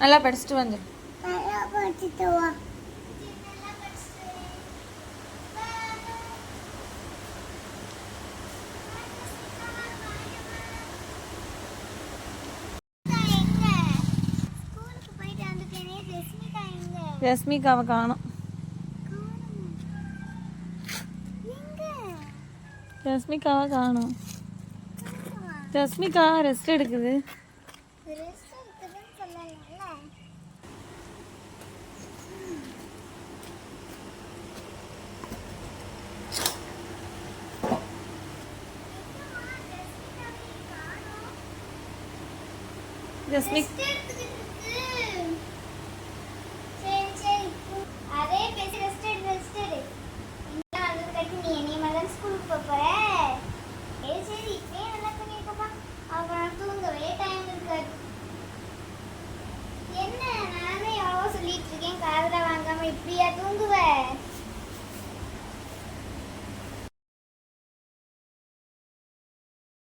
நல்லா படிச்சுட்டு வந்து ரஷ்மிகாவை காணும். ரஷ்மிகாவை காணும். ரஷ்மிகா ரெஸ்ட் எடுக்குது. இருக்காது என்ன நானே எவ்வளவோ சொல்லிட்டு இருக்கேன் காதுல வாங்காம இப்படியா தூங்குவ?